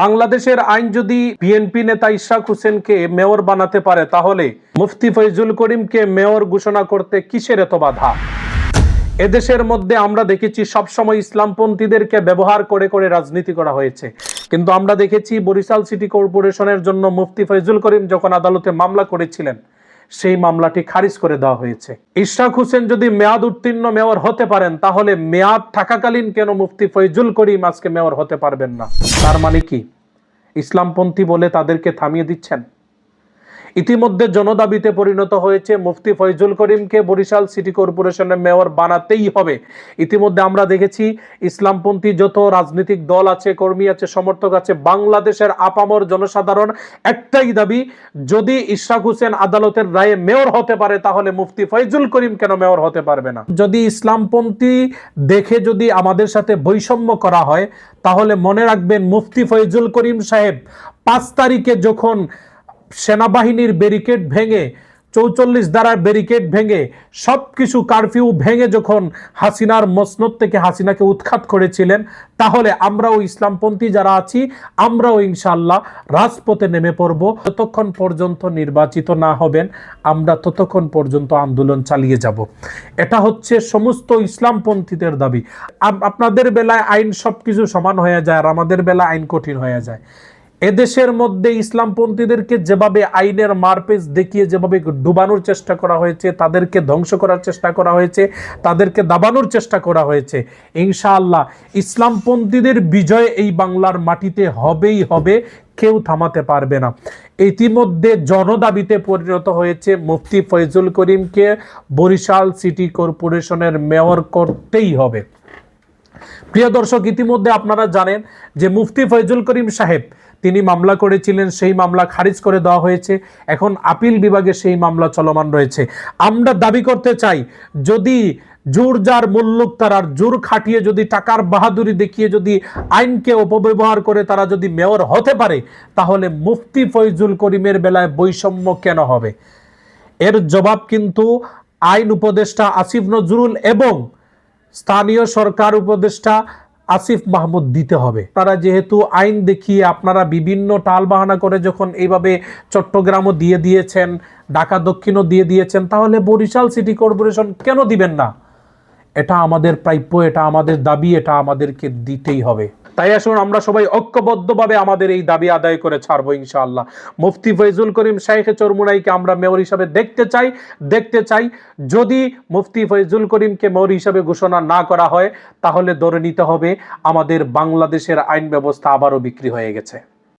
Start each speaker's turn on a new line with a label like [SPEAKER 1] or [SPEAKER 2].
[SPEAKER 1] বাংলাদেশের আইন যদি বিএনপি নেতা ইশাক হোসেনকে মেয়র বানাতে পারে, তাহলে মুফতি ফৈজুল করিমকে মেয়র ঘোষণা করতে কিসের এত বাধা? এদেশের মধ্যে আমরা দেখেছি সবসময় ইসলামপন্থীদেরকে ব্যবহার করে করে রাজনীতি করা হয়েছে। কিন্তু আমরা দেখেছি বরিশাল সিটি কর্পোরেশনের জন্য মুফতি ফৈজুল করিম যখন আদালতে মামলা করেছিলেন সেই মামলাটি খারিজ করে দেওয়া হয়েছে। ইশাক হোসেন যদি মেয়াদ উত্তীর্ণ মেয়র হতে পারেন, তাহলে মেয়াদ থাকাকালীন কেন মুফতি ফৈজুল করিম আজকে মেয়র হতে পারবেন না? তার মানে কি? ইসলামপন্থী বলে তাদেরকে থামিয়ে দিচ্ছেন? ইতিমধ্যে জনদাবিতে পরিণত হয়েছে মুফতি ফয়জুল করিমকে বরিশাল সিটি কর্পোরেশনের মেয়র বানাতেই হবে। ইতিমধ্যে আমরা দেখেছি ইসলামপন্থী যত রাজনৈতিক দল আছে, কর্মী আছে, সমর্থক আছে, বাংলাদেশের আপামর জনসাধারণ একটাই দাবি, যদি ইশাক হোসেন আদালতের রায়ে মেয়র হতে পারে তাহলে মুফতি ফয়জুল করিম কেন মেয়র হতে পারবে না? যদি ইসলামপন্থী দেখে যদি আমাদের সাথে বৈষম্য করা হয়, তাহলে মনে রাখবেন মুফতি ফয়জুল করিম সাহেব পাঁচ তারিখে যখন সেনাবাহিনীর ব্যারিকেড ভেঙে, চৌচল্লিশ দ্বারার ব্যারিকেড ভেঙে সব কিছু কারফিউ ভেঙে যখন হাসিনার মসনদ থেকে হাসিনাকে উৎখাত করেছিলেন, তাহলে আমরাও ইসলামপন্থী যারা আছি, আমরাও ইনশাল্লাহ রাজপথে নেমে পড়ব। ততক্ষণ পর্যন্ত নির্বাচিত না হবেন, আমরা ততক্ষণ পর্যন্ত আন্দোলন চালিয়ে যাব। এটা হচ্ছে সমস্ত ইসলামপন্থীদের দাবি। আপনাদের বেলায় আইন সব কিছু সমান হয়ে যায় আর আমাদের বেলায় আইন কঠিন হয়ে যায়। এদেশের মধ্যে ইসলামপন্থীদেরকে যেভাবে আইনের মারপেজ দেখিয়ে যেভাবে ডুবানোর চেষ্টা করা হয়েছে, তাদেরকে ধ্বংস করার চেষ্টা করা হয়েছে, তাদেরকে দাবানোর চেষ্টা করা হয়েছে, ইনশাআল্লাহ ইসলামপন্থীদের বিজয় এই বাংলার মাটিতে হবেই হবে, কেউ থামাতে পারবে না। ইতিমধ্যে জনদাবিতে পরিণত হয়েছে মুফতি ফৈজুল করিমকে বরিশাল সিটি কর্পোরেশনের মেয়র করতেই হবে। প্রিয় দর্শক, ইতিমধ্যে আপনারা জানেন যে মুফতি ফৈজুল করিম সাহেব তিনি মামলা করেছিলেন, সেই মামলা খারিজ করে দেওয়া হয়েছে। এখন আপিল বিভাগে সেই মামলা চলমান রয়েছে। আমরা দাবি করতে চাই, যদি জোর যার মুল্লুক তারার জোর খাটিয়ে যদি টাকার বাহাদুরি দেখিয়ে যদি আইনকে অপব্যবহার করে তারা যদি মেয়র হতে পারে, তাহলে মুফতি ফৈজুল করিমের বেলায় বৈষম্য কেন হবে? এর জবাব কিন্তু আইন উপদেষ্টা আসিফ নজরুল এবং স্থানীয় সরকার উপদেষ্টা আসিফ মাহমুদ দিতে হবে। তারা যেহেতু আইন দেখিয়ে আপনারা বিভিন্ন টালবাহানা করে যখন এইভাবে চট্টগ্রামও দিয়ে দিয়েছেন, ঢাকা দক্ষিণও দিয়ে দিয়েছেন, তাহলে বরিশাল সিটি কর্পোরেশন কেন দিবেন না? এটা আমাদের প্রাপ্য, এটা আমাদের দাবি, এটা আমাদেরকে দিতেই হবে। তাই আসুন আমরা সবাই ঐক্যবদ্ধভাবে আমাদের এই দাবি আদায় করে ছাড়বো ইনশাআল্লাহ। মুফতি ফৈজুল করিম, শাইখে চরমুনাইকে আমরা মেয়র হিসাবে দেখতে চাই দেখতে চাই। যদি মুফতি ফৈজুল করিমকে মেয়র হিসাবে ঘোষণা না করা হয়, তাহলে ধরে নিতে হবে আমাদের বাংলাদেশের আইন ব্যবস্থা আবারও বিক্রি হয়ে গেছে।